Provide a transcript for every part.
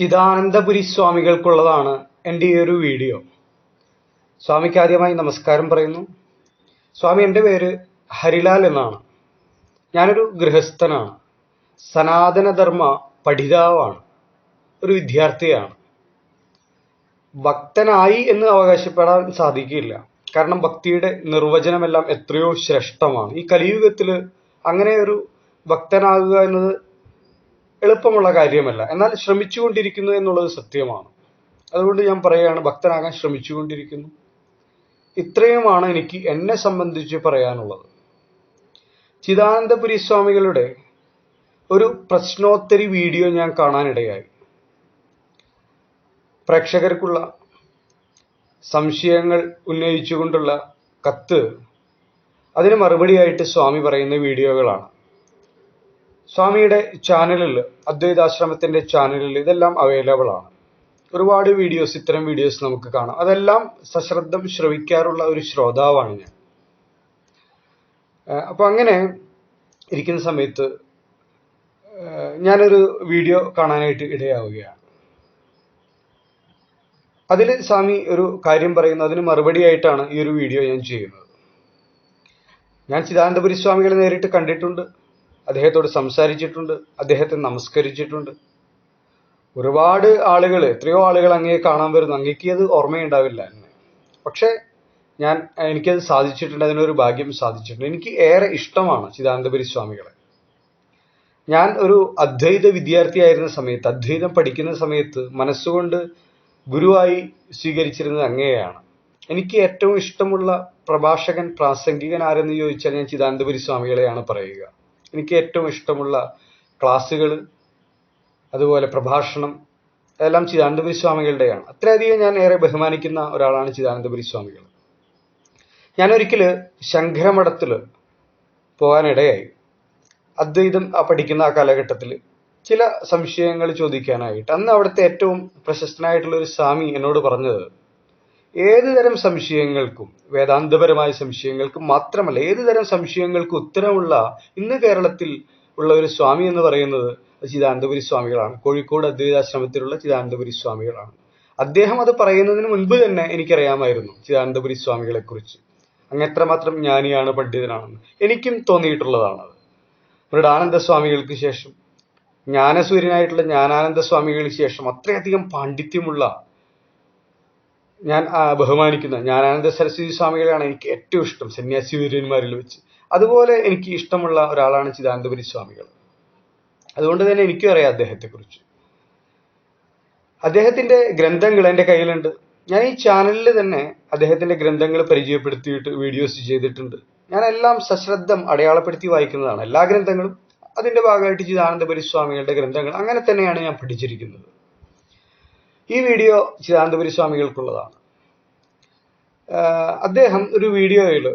ചിദാനന്ദപുരി സ്വാമികൾക്കുള്ളതാണ് എന്റെ ഈ ഒരു വീഡിയോ. സ്വാമിക്ക് ആദ്യമായി നമസ്കാരം പറയുന്നു. സ്വാമി എന്റെ പേര് ഹരിലാൽ എന്നാണ്. ഞാനൊരു ഗൃഹസ്ഥനാണ്. സനാതനധർമ്മ പഠിതാവാണ്. ഒരു വിദ്യാർത്ഥിയാണ്. ഭക്തനായി എന്ന് അവകാശപ്പെടാൻ സാധിക്കില്ല. കാരണം ഭക്തിയുടെ നിർവചനമെല്ലാം എത്രയോ ശ്രേഷ്ഠമാണ്. ഈ കലിയുഗത്തിൽ അങ്ങനെ ഒരു ഭക്തനാകുക എന്നത് എളുപ്പമുള്ള കാര്യമല്ല. എന്നാൽ ശ്രമിച്ചുകൊണ്ടിരിക്കുന്നു എന്നുള്ളത് സത്യമാണ്. അതുകൊണ്ട് ഞാൻ പറയുകയാണ് ഭക്തനാകാൻ ശ്രമിച്ചുകൊണ്ടിരിക്കുന്നു. ഇത്രയുമാണ് എനിക്ക് എന്നെ സംബന്ധിച്ച് പറയാനുള്ളത്. ചിദാനന്ദപുരി സ്വാമികളുടെ ഒരു പ്രശ്നോത്തരി വീഡിയോ ഞാൻ കാണാനിടയായി. പ്രേക്ഷകർക്കുള്ള സംശയങ്ങൾ ഉന്നയിച്ചുകൊണ്ടുള്ള കത്ത് അതിന് മറുപടിയായിട്ട് സ്വാമി പറയുന്ന വീഡിയോകളാണ്. സ്വാമിയുടെ ചാനലിൽ അദ്വൈതാശ്രമത്തിന്റെ ചാനലിൽ ഇതെല്ലാം അവൈലബിൾ ആണ്. ഒരുപാട് വീഡിയോസ് ഇത്തരം വീഡിയോസ് നമുക്ക് കാണാം. അതെല്ലാം സശ്രദ്ധം ശ്രവിക്കാറുള്ള ഒരു ശ്രോതാവാണ് ഞാൻ. അപ്പോൾ അപ്പൊ അങ്ങനെ ഇരിക്കുന്ന സമയത്ത് ഞാനൊരു വീഡിയോ കാണാനായിട്ട് ഇടയാവുകയാണ്. അതിൽ സ്വാമി ഒരു കാര്യം പറയുന്നു. അതിന് മറുപടിയായിട്ടാണ് ഈ ഒരു വീഡിയോ ഞാൻ ചെയ്യുന്നത്. ഞാൻ ചിദാനന്ദപുരി സ്വാമികളെ നേരിട്ട് കണ്ടിട്ടുണ്ട്. അദ്ദേഹത്തോട് സംസാരിച്ചിട്ടുണ്ട് അദ്ദേഹത്തെ നമസ്കരിച്ചിട്ടുണ്ട്. ഒരുപാട് ആളുകൾ എത്രയോ ആളുകൾ അങ്ങേ കാണാൻ വരുന്നു. അങ്ങേക്ക് അത് ഓർമ്മയുണ്ടാവില്ല. എന്നെ പക്ഷേ ഞാൻ എനിക്കത് സാധിച്ചിട്ടുണ്ട് അതിനൊരു ഭാഗ്യം സാധിച്ചിട്ടുണ്ട്. എനിക്ക് ഏറെ ഇഷ്ടമാണ് ചിദാനന്ദപുരി സ്വാമികളെ. ഞാൻ ഒരു അദ്വൈത വിദ്യാർത്ഥിയായിരുന്ന സമയത്ത് അദ്വൈതം പഠിക്കുന്ന സമയത്ത് മനസ്സുകൊണ്ട് ഗുരുവായി സ്വീകരിച്ചിരുന്നത് അങ്ങേയാണ്. എനിക്ക് ഏറ്റവും ഇഷ്ടമുള്ള പ്രഭാഷകൻ പ്രാസംഗികൻ ആരെന്ന് ചോദിച്ചാൽ ഞാൻ ചിദാനന്ദപുരി സ്വാമികളെയാണ് പറയുക. എനിക്ക് ഏറ്റവും ഇഷ്ടമുള്ള ക്ലാസ്സുകൾ അതുപോലെ പ്രഭാഷണം അതെല്ലാം ചിദാനന്ദപുരി സ്വാമികളുടെയാണ്. അത്രയധികം ഞാൻ ഏറെ ബഹുമാനിക്കുന്ന ഒരാളാണ് ചിദാനന്ദപുരി സ്വാമികൾ. ഞാൻ ഒരിക്കൽ ശങ്കരമഠത്തിൽ പോകാനിടയായി. അദ്വൈതം പഠിക്കുന്ന ആ കാലഘട്ടത്തിൽ ചില സംശയങ്ങൾ ചോദിക്കാനായിട്ട് അന്ന് അവിടുത്തെ ഏറ്റവും പ്രശസ്തനായിട്ടുള്ള ഒരു സ്വാമി എന്നോട് പറഞ്ഞത് ഏത് തരം സംശയങ്ങൾക്കും വേദാന്തപരമായ സംശയങ്ങൾക്കും മാത്രമല്ല ഏതുതരം സംശയങ്ങൾക്കും ഉത്തരമുള്ള ഇന്ന് കേരളത്തിൽ ഉള്ള ഒരു സ്വാമി എന്ന് പറയുന്നത് ചിദാനന്ദപുരി സ്വാമികളാണ്. കോഴിക്കോട് അദ്വൈതാശ്രമത്തിലുള്ള ചിദാനന്ദപുരി സ്വാമികളാണ്. അദ്ദേഹം അത് പറയുന്നതിന് മുൻപ് തന്നെ എനിക്കറിയാമായിരുന്നു ചിദാനന്ദപുരി സ്വാമികളെക്കുറിച്ച്. അങ്ങ് എത്രമാത്രം ജ്ഞാനിയാണ് പണ്ഡിതനാണെന്ന് എനിക്കും തോന്നിയിട്ടുള്ളതാണത്. മൃഡാനന്ദ സ്വാമികൾക്ക് ശേഷം ജ്ഞാനസൂര്യനായിട്ടുള്ള ജ്ഞാനാനന്ദ സ്വാമികൾക്ക് ശേഷം അത്രയധികം പാണ്ഡിത്യമുള്ള ഞാൻ ബഹുമാനിക്കുന്ന ജ്ഞാനാനന്ദ സരസ്വതി സ്വാമികളെയാണ് എനിക്ക് ഏറ്റവും ഇഷ്ടം സന്യാസി വീരന്മാരിൽ വെച്ച്. അതുപോലെ എനിക്ക് ഇഷ്ടമുള്ള ഒരാളാണ് ചിദാനന്ദപുരി സ്വാമികൾ. അതുകൊണ്ട് തന്നെ എനിക്കും അറിയാം അദ്ദേഹത്തെക്കുറിച്ച്. അദ്ദേഹത്തിന്റെ ഗ്രന്ഥങ്ങൾ എന്റെ കയ്യിലുണ്ട്. ഞാൻ ഈ ചാനലിൽ തന്നെ അദ്ദേഹത്തിന്റെ ഗ്രന്ഥങ്ങൾ പരിചയപ്പെടുത്തിയിട്ട് വീഡിയോസ് ചെയ്തിട്ടുണ്ട്. ഞാൻ എല്ലാം സശ്രദ്ധം അടയാളപ്പെടുത്തി വായിക്കുന്നതാണ്. എല്ലാ ഗ്രന്ഥങ്ങളും അതിന്റെ ഭാഗമായിട്ട് ചിദാനന്ദപുരി സ്വാമികളുടെ ഗ്രന്ഥങ്ങൾ അങ്ങനെ തന്നെയാണ് ഞാൻ പഠിച്ചിരിക്കുന്നത്. ഈ വീഡിയോ ചിദാനന്ദപുരി സ്വാമികൾക്കുള്ളതാണ് അദ്ദേഹം ഒരു വീഡിയോയിൽ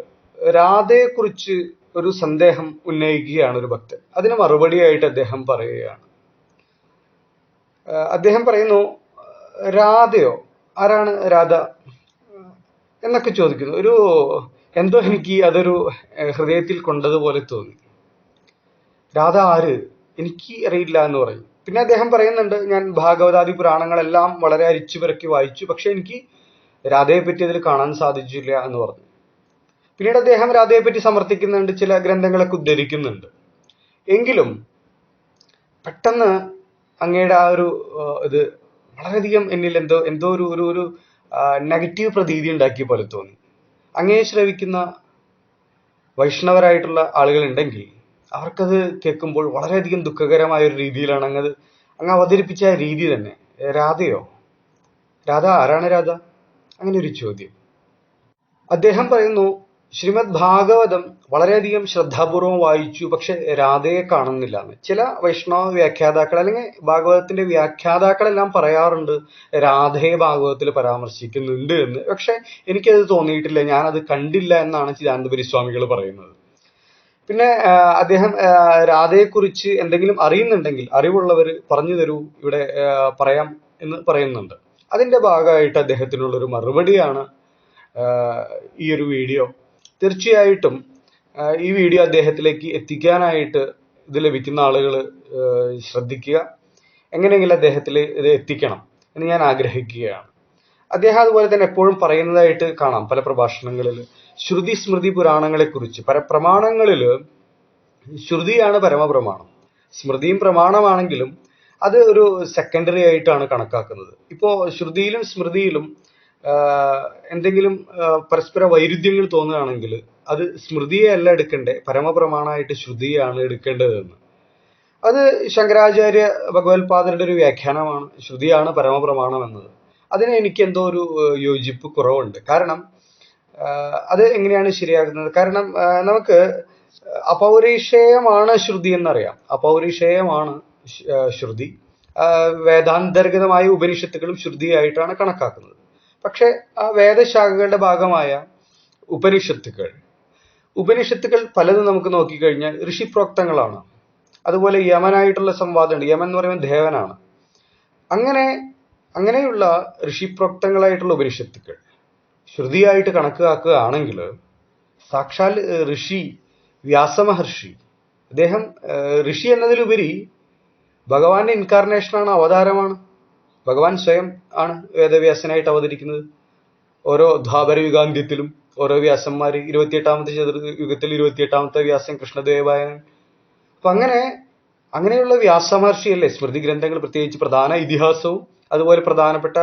രാധയെക്കുറിച്ച് ഒരു സന്ദേഹം ഉന്നയിക്കുകയാണ് ഒരു ഭക്തൻ. അതിന് മറുപടിയായിട്ട് അദ്ദേഹം പറയുകയാണ്. അദ്ദേഹം പറയുന്നു രാധയോ? ആരാണ് രാധ? എന്നൊക്കെ ചോദിക്കുന്നു. ഒരു എന്തോ എനിക്ക് അതൊരു ഹൃദയത്തിൽ കൊണ്ടതുപോലെ തോന്നി. രാധ ആര്? എനിക്ക് അറിയില്ല എന്ന് പറയും. പിന്നെ അദ്ദേഹം പറയുന്നുണ്ട് ഞാൻ ഭാഗവതാദി പുരാണങ്ങളെല്ലാം വളരെ അരിച്ചു പിറക്കി വായിച്ചു പക്ഷെ എനിക്ക് രാധയെ പറ്റി അതിൽ കാണാൻ സാധിച്ചില്ല എന്ന് പറഞ്ഞു. പിന്നീട് അദ്ദേഹം രാധയെ പറ്റി സമർത്ഥിക്കുന്നുണ്ട് ചില ഗ്രന്ഥങ്ങളൊക്കെ ഉദ്ധരിക്കുന്നുണ്ട്. എങ്കിലും പെട്ടെന്ന് അങ്ങയുടെ ആ ഒരു ഇത് വളരെയധികം എന്നിൽ എന്തോ എന്തോ ഒരു ഒരു ഒരു നെഗറ്റീവ് പ്രതീതി ഉണ്ടാക്കിയ പോലെ തോന്നി. അങ്ങയെ ശ്രവിക്കുന്ന വൈഷ്ണവരായിട്ടുള്ള ആളുകൾ ഉണ്ടെങ്കിൽ അവർക്കത് കേൾക്കുമ്പോൾ വളരെയധികം ദുഃഖകരമായ ഒരു രീതിയിലാണ് അങ്ങത് അങ്ങ് അവതരിപ്പിച്ച രീതി തന്നെ. രാധയോ? രാധ ആരാണ് രാധ? അങ്ങനെ ഒരു ചോദ്യം. അദ്ദേഹം പറയുന്നു ശ്രീമദ് ഭാഗവതം വളരെയധികം ശ്രദ്ധാപൂർവം വായിച്ചു പക്ഷെ രാധയെ കാണുന്നില്ല എന്ന്. ചില വൈഷ്ണവ വ്യാഖ്യാതാക്കൾ അല്ലെങ്കിൽ ഭാഗവതത്തിന്റെ വ്യാഖ്യാതാക്കളെല്ലാം പറയാറുണ്ട് രാധയെ ഭാഗവതത്തിൽ പരാമർശിക്കുന്നുണ്ട് എന്ന്. പക്ഷെ എനിക്കത് തോന്നിയിട്ടില്ല ഞാനത് കണ്ടില്ല എന്നാണ് ചിദാനന്ദപുരി സ്വാമികൾ പറയുന്നത്. പിന്നെ അദ്ദേഹം രാധയെ രാധയെക്കുറിച്ച് എന്തെങ്കിലും അറിയുന്നുണ്ടെങ്കിൽ അറിവുള്ളവർ പറഞ്ഞു തരൂ ഇവിടെ പറയാം എന്ന് പറയുന്നുണ്ട്. അതിന്റെ ഭാഗമായിട്ട് അദ്ദേഹത്തിനുള്ളൊരു മറുപടിയാണ് ഈ ഒരു വീഡിയോ. തീർച്ചയായിട്ടും ഈ വീഡിയോ അദ്ദേഹത്തിലേക്ക് എത്തിക്കാനായിട്ട് ഇത് ലഭിക്കുന്ന ആളുകൾ ശ്രദ്ധിക്കുക. എങ്ങനെയെങ്കിലും അദ്ദേഹത്തിൽ ഇത് എത്തിക്കണം എന്ന് ഞാൻ ആഗ്രഹിക്കുകയാണ്. അദ്ദേഹം അതുപോലെ തന്നെ എപ്പോഴും പറയുന്നതായിട്ട് കാണാം പല പ്രഭാഷണങ്ങളിൽ ശ്രുതി സ്മൃതി പുരാണങ്ങളെ കുറിച്ച് പല പ്രമാണങ്ങളിൽ ശ്രുതിയാണ് പരമപ്രമാണം സ്മൃതിയും പ്രമാണമാണെങ്കിലും അത് ഒരു സെക്കൻഡറി ആയിട്ടാണ് കണക്കാക്കുന്നത്. ഇപ്പോ ശ്രുതിയിലും സ്മൃതിയിലും എന്തെങ്കിലും പരസ്പര വൈരുദ്ധ്യങ്ങൾ തോന്നുകയാണെങ്കിൽ അത് സ്മൃതിയെ അല്ല എടുക്കണ്ടേ പരമപ്രമാണമായിട്ട് ശ്രുതിയാണ് എടുക്കേണ്ടതെന്ന്. അത് ശങ്കരാചാര്യ ഭഗവത്പാദരുടെ ഒരു വ്യാഖ്യാനമാണ് ശ്രുതിയാണ് പരമപ്രമാണം എന്നത് അതിന് എനിക്ക് എന്തോ ഒരു യോജിപ്പ് കുറവുണ്ട്. കാരണം അത് എങ്ങനെയാണ് ശരിയാകുന്നത്? കാരണം നമുക്ക് അപൗരുഷേയമാണ് ശ്രുതി എന്നറിയാം. അപൗരുഷേയമാണ് ശ്രുതി. വേദാന്തർഗതമായ ഉപനിഷത്തുകളും ശ്രുതിയായിട്ടാണ് കണക്കാക്കുന്നത്. പക്ഷേ ആ വേദശാഖകളുടെ ഭാഗമായ ഉപനിഷത്തുകൾ ഉപനിഷത്തുകൾ പലതും നമുക്ക് നോക്കിക്കഴിഞ്ഞാൽ ഋഷിപ്രോക്തങ്ങളാണ്. അതുപോലെ യമനായിട്ടുള്ള സംവാദമുണ്ട്. യമൻ എന്ന് പറയുമ്പോൾ ദേവനാണ്. അങ്ങനെ അങ്ങനെയുള്ള ഋഷിപ്രോക്തങ്ങളായിട്ടുള്ള ഉപനിഷത്തുക്കൾ ശ്രുതിയായിട്ട് കണക്കാക്കുകയാണെങ്കിൽ സാക്ഷാൽ ഋഷി വ്യാസമഹർഷി അദ്ദേഹം ഋഷി എന്നതിലുപരി ഭഗവാന്റെ ഇൻകാർണേഷനാണ് അവതാരമാണ്. ഭഗവാൻ സ്വയം ആണ് വേദവ്യാസനായിട്ട് അവതരിക്കുന്നത്. ഓരോ ദ്വാപര യുഗാന്ത്യത്തിലും ഓരോ വ്യാസന്മാർ ഇരുപത്തിയെട്ടാമത്തെ ചതുർ യുഗത്തിൽ ഇരുപത്തിയെട്ടാമത്തെ വ്യാസൻ കൃഷ്ണദേവായനൻ. അപ്പൊ അങ്ങനെ അങ്ങനെയുള്ള വ്യാസമഹർഷിയല്ലേ സ്മൃതി ഗ്രന്ഥങ്ങൾ പ്രത്യേകിച്ച് പ്രധാന ഇതിഹാസവും അതുപോലെ പ്രധാനപ്പെട്ട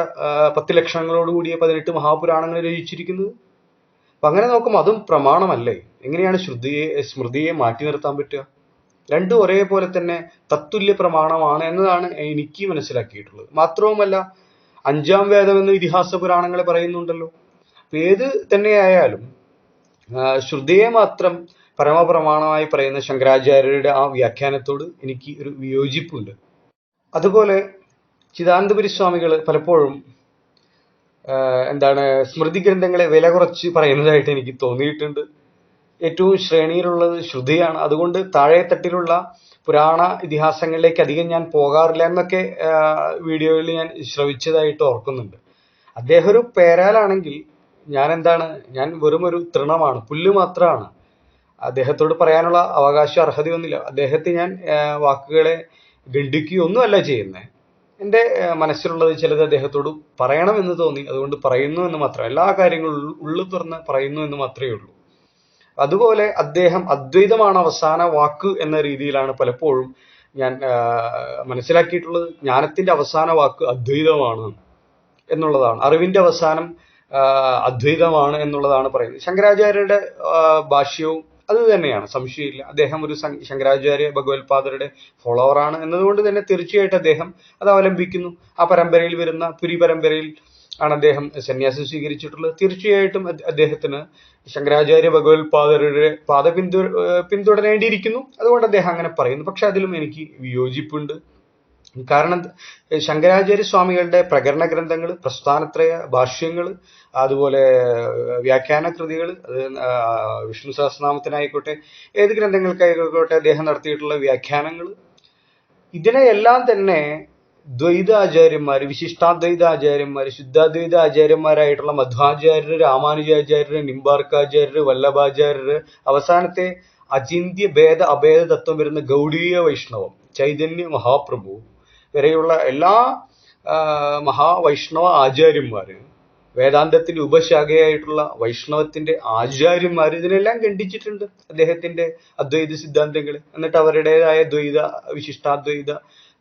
പത്ത് ലക്ഷണങ്ങളോട് കൂടിയ പതിനെട്ട് മഹാപുരാണങ്ങൾ രചിച്ചിരിക്കുന്നത്. അപ്പൊ അങ്ങനെ നോക്കുമ്പോൾ അതും പ്രമാണമല്ലേ? എങ്ങനെയാണ് ശ്രുതിയെ സ്മൃതിയെ മാറ്റി നിർത്താൻ പറ്റുക? രണ്ടും ഒരേപോലെ തന്നെ തത്തുല്യ പ്രമാണമാണ് എന്നതാണ് എനിക്ക് മനസ്സിലാക്കിയിട്ടുള്ളത്. മാത്രവുമല്ല അഞ്ചാം വേദം എന്ന് ഇതിഹാസ പുരാണങ്ങളെ പറയുന്നുണ്ടല്ലോ. ഏത് തന്നെയായാലും ശ്രുതിയെ മാത്രം പരമപ്രമാണമായി പറയുന്ന ശങ്കരാചാര്യരുടെ ആ വ്യാഖ്യാനത്തോട് എനിക്ക് ഒരു വിയോജിപ്പുണ്ട്. അതുപോലെ ചിദാനന്ദപുരി സ്വാമികൾ പലപ്പോഴും എന്താണ് സ്മൃതി ഗ്രന്ഥങ്ങളെ വില കുറച്ച് പറയുന്നതായിട്ട് എനിക്ക് തോന്നിയിട്ടുണ്ട്. ഏറ്റവും ശ്രേണിയിലുള്ളത് ശ്രുതിയാണ്. അതുകൊണ്ട് താഴെത്തട്ടിലുള്ള പുരാണ ഇതിഹാസങ്ങളിലേക്ക് അധികം ഞാൻ പോകാറില്ല എന്നൊക്കെ വീഡിയോയിൽ ഞാൻ ശ്രവിച്ചതായിട്ട് ഓർക്കുന്നുണ്ട്. അദ്ദേഹം ഒരു പേരാലാണെങ്കിൽ ഞാൻ എന്താണ് ഞാൻ വെറും ഒരു തൃണമാണ് പുല്ല് മാത്രമാണ്. അദ്ദേഹത്തോട് പറയാനുള്ള അവകാശം അർഹതയൊന്നുമില്ല. അദ്ദേഹത്തെ ഞാൻ വാക്കുകളെ ഖണ്ഡിക്കുകയോ ഒന്നുമല്ല ചെയ്യുന്നത് എന്റെ മനസ്സിലുള്ളത് ചിലത് അദ്ദേഹത്തോട് പറയണമെന്ന് തോന്നി. അതുകൊണ്ട് പറയുന്നു എന്ന് മാത്രം. എല്ലാ കാര്യങ്ങളും ഉള്ളു- തുറന്ന് പറയുന്നു എന്ന് മാത്രമേ ഉള്ളൂ. അതുപോലെ അദ്ദേഹം അദ്വൈതമാണ് അവസാന വാക്ക് എന്ന രീതിയിലാണ് പലപ്പോഴും ഞാൻ മനസ്സിലാക്കിയിട്ടുള്ളത്. ജ്ഞാനത്തിന്റെ അവസാന വാക്ക് അദ്വൈതമാണ് എന്നുള്ളതാണ്. അറിവിന്റെ അവസാനം അദ്വൈതമാണ് എന്നുള്ളതാണ് പറയുന്നത്. ശങ്കരാചാര്യരുടെ ഭാഷ്യവും അത് തന്നെയാണ്. സംശയമില്ല. അദ്ദേഹം ഒരു ശങ്കരാചാര്യ ഭഗവത്പാദരുടെ ആണ് എന്നതുകൊണ്ട് തന്നെ തീർച്ചയായിട്ടും അദ്ദേഹം അത് അവലംബിക്കുന്നു. ആ പരമ്പരയിൽ വരുന്ന പുരി പരമ്പരയിൽ ആണ് അദ്ദേഹം സന്യാസം സ്വീകരിച്ചിട്ടുള്ളത്. തീർച്ചയായിട്ടും അദ്- അദ്ദേഹത്തിന് ശങ്കരാചാര്യ ഭഗവത്പാദരുടെ പാത പിന്തു പിന്തുടരേണ്ടിയിരിക്കുന്നു. അതുകൊണ്ട് അദ്ദേഹം അങ്ങനെ പറയുന്നു. പക്ഷെ അതിലും എനിക്ക് വിയോജിപ്പുണ്ട്. കാരണം ശങ്കരാചാര്യ സ്വാമികളുടെ പ്രകരണ ഗ്രന്ഥങ്ങൾ പ്രസ്ഥാനത്രയ ഭാഷ്യങ്ങൾ അതുപോലെ വ്യാഖ്യാന കൃതികൾ അത് വിഷ്ണു സഹസ്രനാമത്തിനായിക്കോട്ടെ ഏത് ഗ്രന്ഥങ്ങൾക്കായിക്കോട്ടെ അദ്ദേഹം നടത്തിയിട്ടുള്ള വ്യാഖ്യാനങ്ങൾ. ഇതിനെയെല്ലാം തന്നെ ദ്വൈതാചാര്യന്മാർ വിശിഷ്ടാദ്വൈതാചാര്യന്മാർ ശുദ്ധാദ്വൈത ആചാര്യന്മാരായിട്ടുള്ള മധ്വാചാര്യർ രാമാനുജാചാര്യർ നിംബാർക്കാചാര്യർ വല്ലഭാചാര്യർ അവസാനത്തെ അചിന്ത്യ ഭേദ അഭേദ തത്വം വരുന്ന ഗൗഡീയ വൈഷ്ണവം ചൈതന്യ മഹാപ്രഭു വരെയുള്ള എല്ലാ മഹാവൈഷ്ണവ ആചാര്യന്മാര് വേദാന്തത്തിന്റെ ഉപശാഖയായിട്ടുള്ള വൈഷ്ണവത്തിന്റെ ആചാര്യന്മാർ ഇതിനെല്ലാം ഖണ്ഡിച്ചിട്ടുണ്ട്. അദ്ദേഹത്തിന്റെ അദ്വൈത സിദ്ധാന്തങ്ങൾ എന്നിട്ട് അവരുടേതായ ദ്വൈത വിശിഷ്ടാദ്വൈത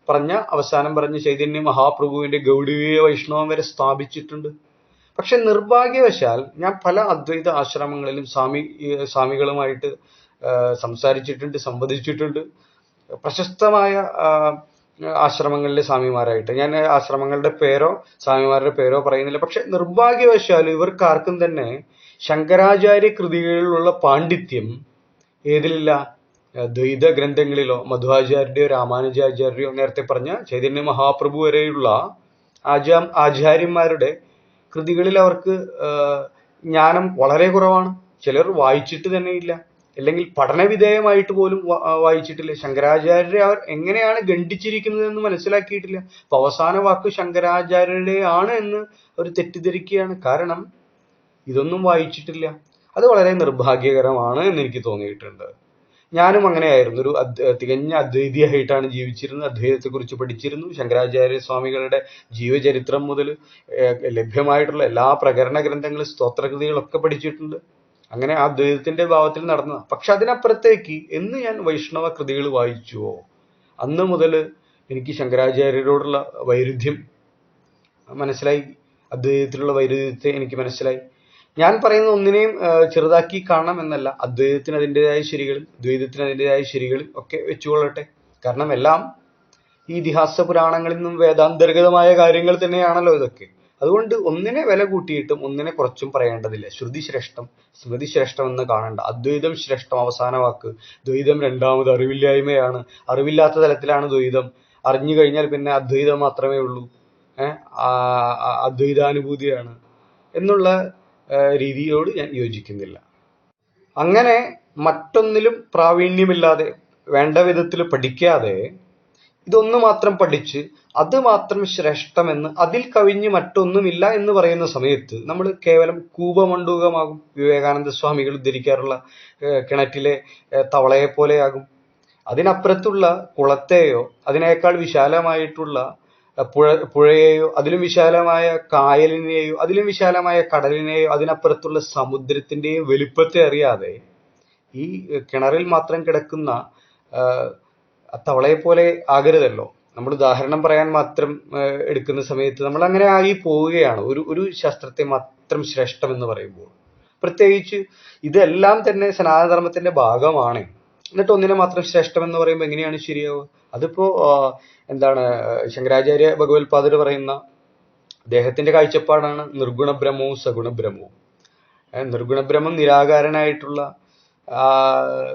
പറഞ്ഞ അവസാനം പറഞ്ഞ ചൈതന്യ മഹാപ്രഭുവിന്റെ ഗൗഡീയ വൈഷ്ണവം വരെ സ്ഥാപിച്ചിട്ടുണ്ട്. പക്ഷെ നിർഭാഗ്യവശാൽ ഞാൻ പല അദ്വൈത ആശ്രമങ്ങളിലും സ്വാമി സ്വാമികളുമായിട്ട് സംസാരിച്ചിട്ടുണ്ട് സംവദിച്ചിട്ടുണ്ട്. പ്രശസ്തമായ ആശ്രമങ്ങളിലെ സ്വാമിമാരായിട്ട്. ഞാൻ ആശ്രമങ്ങളുടെ പേരോ സ്വാമിമാരുടെ പേരോ പറയുന്നില്ല. പക്ഷെ നിർഭാഗ്യവശാൽ ഇവർക്ക് ആർക്കും തന്നെ ശങ്കരാചാര്യ കൃതികളിലുള്ള പാണ്ഡിത്യം ഏതിലില്ല ദ്വൈത ഗ്രന്ഥങ്ങളിലോ മധ്വാചാര്യരുടെയോ രാമാനുജാചാര്യോ നേരത്തെ പറഞ്ഞ ചൈതന്യ മഹാപ്രഭു വരെയുള്ള ആചാ ആചാര്യന്മാരുടെ കൃതികളിൽ അവർക്ക് ജ്ഞാനം വളരെ കുറവാണ്. ചിലർ വായിച്ചിട്ട് തന്നെയില്ല അല്ലെങ്കിൽ പഠനവിധേയമായിട്ട് പോലും വായിച്ചിട്ടില്ല. ശങ്കരാചാര്യരെ അവർ എങ്ങനെയാണ് ഖണ്ഡിച്ചിരിക്കുന്നത് എന്ന് മനസ്സിലാക്കിയിട്ടില്ല. അപ്പൊ അവസാന വാക്ക് ശങ്കരാചാര്യരുടെ ആണ് എന്ന് അവർ തെറ്റിദ്ധരിക്കുകയാണ്. കാരണം ഇതൊന്നും വായിച്ചിട്ടില്ല. അത് വളരെ നിർഭാഗ്യകരമാണ് എന്ന് എനിക്ക് തോന്നിയിട്ടുണ്ട്. ഞാനും അങ്ങനെയായിരുന്നു. ഒരു തികഞ്ഞ അദ്വൈതിയായിട്ടാണ് ജീവിച്ചിരുന്നത്. അദ്വൈതത്തെക്കുറിച്ച് പഠിച്ചിരുന്നു. ശങ്കരാചാര്യ സ്വാമികളുടെ ജീവചരിത്രം മുതൽ ലഭ്യമായിട്ടുള്ള എല്ലാ പ്രകരണ ഗ്രന്ഥങ്ങളും സ്തോത്രകൃതികളൊക്കെ പഠിച്ചിട്ടുണ്ട്. അങ്ങനെ ആ ദ്വൈതത്തിന്റെ ഭാവത്തിൽ നടന്ന പക്ഷെ അതിനപ്പുറത്തേക്ക് എന്ന് ഞാൻ വൈഷ്ണവ കൃതികൾ വായിച്ചുവോ? അന്ന് മുതൽ എനിക്ക് ശങ്കരാചാര്യരോടുള്ള വൈരുദ്ധ്യം മനസ്സിലായി. അദ്വൈതത്തിലുള്ള വൈരുദ്ധ്യത്തെ എനിക്ക് മനസ്സിലായി. ഞാൻ പറയുന്ന ഒന്നിനെയും ചെറുതാക്കി കാണണം എന്നല്ല. അദ്വൈതത്തിന് അതിന്റെതായ ശരികളും ദ്വൈതത്തിന് അതിന്റെതായ ശരികളും ഒക്കെ വെച്ചുകൊള്ളട്ടെ. കാരണം എല്ലാം ഈ ഇതിഹാസ പുരാണങ്ങളിൽ നിന്നും വേദാന്തർഗതമായ കാര്യങ്ങൾ തന്നെയാണല്ലോ ഇതൊക്കെ. അതുകൊണ്ട് ഒന്നിനെ വില കൂട്ടിയിട്ടും ഒന്നിനെ കുറച്ചും പറയേണ്ടതില്ല. ശ്രുതി ശ്രേഷ്ഠം സ്മൃതി ശ്രേഷ്ഠം എന്ന് കാണണ്ട. അദ്വൈതം ശ്രേഷ്ഠം അവസാന വാക്ക്. ദ്വൈതം രണ്ടാമത് അറിവില്ലായ്മയാണ്. അറിവില്ലാത്ത തലത്തിലാണ് ദ്വൈതം. അറിഞ്ഞു കഴിഞ്ഞാൽ പിന്നെ അദ്വൈതം മാത്രമേ ഉള്ളൂ. ഏഹ് അദ്വൈതാനുഭൂതിയാണ് എന്നുള്ള രീതിയോട് ഞാൻ യോജിക്കുന്നില്ല. അങ്ങനെ മറ്റൊന്നിലും പ്രാവീണ്യമില്ലാതെ വേണ്ട വിധത്തിൽ പഠിക്കാതെ ഇതൊന്നു മാത്രം പഠിച്ച് അത് മാത്രം ശ്രേഷ്ഠമെന്ന് അതിൽ കവിഞ്ഞ് മറ്റൊന്നുമില്ല എന്ന് പറയുന്ന സമയത്ത് നമ്മൾ കേവലം കൂപമണ്ഡൂകമാകും. വിവേകാനന്ദ സ്വാമികൾ ഉദ്ധരിക്കാറുള്ള കിണറ്റിലെ തവളയെ പോലെയാകും. അതിനപ്പുറത്തുള്ള കുളത്തെയോ അതിനേക്കാൾ വിശാലമായിട്ടുള്ള പുഴ പുഴയെയോ അതിലും വിശാലമായ കായലിനെയോ അതിലും വിശാലമായ കടലിനെയോ അതിനപ്പുറത്തുള്ള സമുദ്രത്തിന്റെയും വലുപ്പത്തെ അറിയാതെ ഈ കിണറിൽ മാത്രം കിടക്കുന്ന ആഹ്, ആ തവളയെ പോലെ ആകരുതല്ലോ. നമ്മൾ ഉദാഹരണം പറയാൻ മാത്രം എടുക്കുന്ന സമയത്ത് നമ്മൾ അങ്ങനെ ആയി പോവുകയാണ്. ഒരു ഒരു ശാസ്ത്രത്തെ മാത്രം ശ്രേഷ്ഠം എന്ന് പറയുമ്പോൾ. പ്രത്യേകിച്ച് ഇതെല്ലാം തന്നെ സനാതനധർമ്മത്തിന്റെ ഭാഗമാണ്. എന്നിട്ട് ഒന്നിനെ മാത്രം ശ്രേഷ്ഠം എന്ന് പറയുമ്പോൾ എങ്ങനെയാണ് ശരിയാവുക? അതിപ്പോ എന്താണ് ശങ്കരാചാര്യ ഭഗവത്പാദർ പറയുന്ന അദ്ദേഹത്തിന്റെ കാഴ്ചപ്പാടാണ് നിർഗുണ ബ്രഹ്മവും സഗുണ ബ്രഹ്മവും നിർഗുണ ബ്രഹ്മം നിരാകാരനായിട്ടുള്ള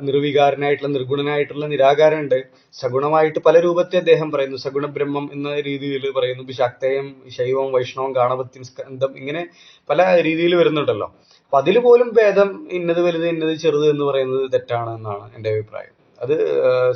നിർവികാരനായിട്ടുള്ള നിർഗുണനായിട്ടുള്ള നിരാകാരനുണ്ട്. സഗുണമായിട്ട് പല രൂപത്തെ അദ്ദേഹം പറയുന്നു. സഗുണ ബ്രഹ്മം എന്ന രീതിയിൽ പറയുന്നു. ശക്തയം ശൈവം വൈഷ്ണവം ഗാണപത്യം സ്കന്ധം ഇങ്ങനെ പല രീതിയിൽ വരുന്നുണ്ടല്ലോ. അപ്പൊ അതിൽ പോലും ഭേദം ഇന്നത് വലുത് ഇന്നത് ചെറുത് എന്ന് പറയുന്നത് തെറ്റാണ് എന്നാണ് എന്റെ അഭിപ്രായം. അത്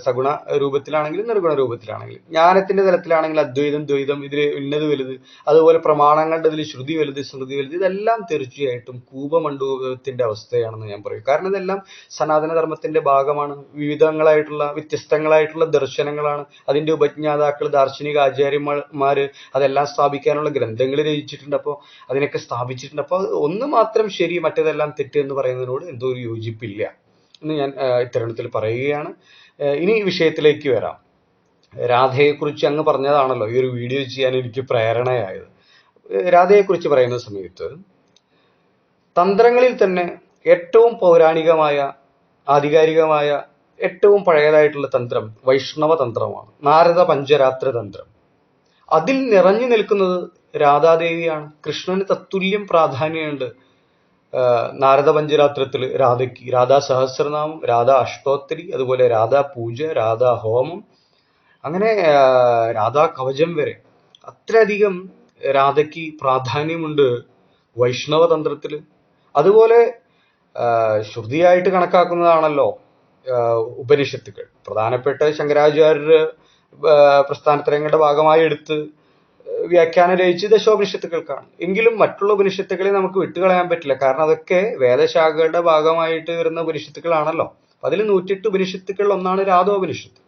സഗുണ രൂപത്തിലാണെങ്കിലും നിർഗുണ രൂപത്തിലാണെങ്കിലും. ജ്ഞാനത്തിന്റെ തലത്തിലാണെങ്കിൽ അദ്വൈതം ദ്വൈതം ഇതിൽ ഉന്നത് വലുത്. അതുപോലെ പ്രമാണങ്ങളുടെ ഇതിൽ ശ്രുതി വലുത് ശ്രുതി വലുത് ഇതെല്ലാം തീർച്ചയായിട്ടും കൂപമണ്ഡൂപത്തിന്റെ അവസ്ഥയാണെന്ന് ഞാൻ പറയും. കാരണം ഇതെല്ലാം സനാതനധർമ്മത്തിന്റെ ഭാഗമാണ്. വിവിധങ്ങളായിട്ടുള്ള വ്യത്യസ്തങ്ങളായിട്ടുള്ള ദർശനങ്ങളാണ്. അതിന്റെ ഉപജ്ഞാതാക്കൾ ദാർശനിക ആചാര്യന്മാര് അതെല്ലാം സ്ഥാപിക്കാനുള്ള ഗ്രന്ഥങ്ങൾ രചിച്ചിട്ടുണ്ട്. അപ്പോൾ അതിനൊക്കെ സ്ഥാപിച്ചിട്ടുണ്ട്. അപ്പോൾ ഒന്ന് മാത്രം ശരി മറ്റേതെല്ലാം തെറ്റ് എന്ന് പറയുന്നതിനോട് എന്തോ ഒരു യോജിപ്പില്ല. എന്ന് ഞാൻ ഇത്തരണത്തിൽ പറയുകയാണ്. ഇനി വിഷയത്തിലേക്ക് വരാം. രാധയെക്കുറിച്ച് അങ്ങ് പറഞ്ഞതാണല്ലോ ഈ ഒരു വീഡിയോ ചെയ്യാൻ എനിക്ക് പ്രേരണയായത്. രാധയെ രാധയെക്കുറിച്ച് പറയുന്ന സമയത്ത് തന്ത്രങ്ങളിൽ തന്നെ ഏറ്റവും പൗരാണികമായ ആധികാരികമായ ഏറ്റവും പഴയതായിട്ടുള്ള തന്ത്രം വൈഷ്ണവ തന്ത്രമാണ് നാരദ പഞ്ചരാത്ര തന്ത്രം. അതിൽ നിറഞ്ഞു നിൽക്കുന്നത് രാധാദേവിയാണ്. കൃഷ്ണന് തത്തുല്യം പ്രാധാന്യമുണ്ട്. നാരദ പഞ്ചരാത്രത്തിൽ രാധയ്ക്ക് രാധാ സഹസ്രനാമം രാധാ അഷ്ടോത്തരി അതുപോലെ രാധാ പൂജ രാധാ ഹോമം. അങ്ങനെ രാധാ കവചം വരെ. അത്രയധികം രാധയ്ക്ക് പ്രാധാന്യമുണ്ട് വൈഷ്ണവ തന്ത്രത്തിൽ അതുപോലെ ശ്രുതിയായിട്ട് കണക്കാക്കുന്നതാണല്ലോ ഉപനിഷത്തുക്കൾ. പ്രധാനപ്പെട്ട ശങ്കരാചാര്യ പ്രസ്ഥാനത്രയങ്ങളുടെ ഭാഗമായി എടുത്ത് വ്യാഖ്യാനം രചിച്ച് ദശോപനിഷത്തുക്കൾക്കാണ് എങ്കിലും മറ്റുള്ള ഉപനിഷത്തുക്കളെ നമുക്ക് വിട്ടുകളയാൻ പറ്റില്ല. കാരണം അതൊക്കെ വേദശാഖകളുടെ ഭാഗമായിട്ട് വരുന്ന ഉപനിഷത്തുക്കളാണല്ലോ. അതിൽ നൂറ്റെട്ട് ഉപനിഷത്തുക്കളിൽ ഒന്നാണ് രാധോപനിഷത്ത്.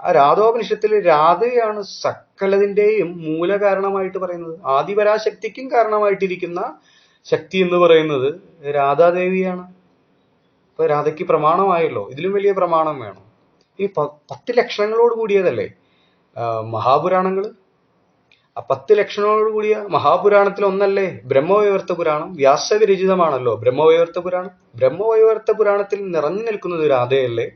ആ രാധോപനിഷത്തിൽ രാധയാണ് സകലതിന്റെയും മൂലകാരണമായിട്ട് പറയുന്നത്. ആദിപരാശക്തിക്കും കാരണമായിട്ടിരിക്കുന്ന ശക്തി എന്ന് പറയുന്നത് രാധാദേവിയാണ്. അപ്പൊ രാധയ്ക്ക് പ്രമാണമായല്ലോ. ഇതിലും വലിയ പ്രമാണം വേണം. ഈ പത്ത് ലക്ഷണങ്ങളോട് കൂടിയതല്ലേ? മഹാപുരാണങ്ങൾ ആ പത്ത് ലക്ഷണങ്ങളോട് കൂടിയ മഹാപുരാണത്തിൽ ഒന്നല്ലേ? ബ്രഹ്മവൈവർത്ത പുരാണം. വ്യാസവിരചിതമാണല്ലോ ബ്രഹ്മവൈവർത്ത പുരാണം. ബ്രഹ്മവൈവർത്ത പുരാണത്തിൽ നിറഞ്ഞു നിൽക്കുന്നത് രാധയല്ലേ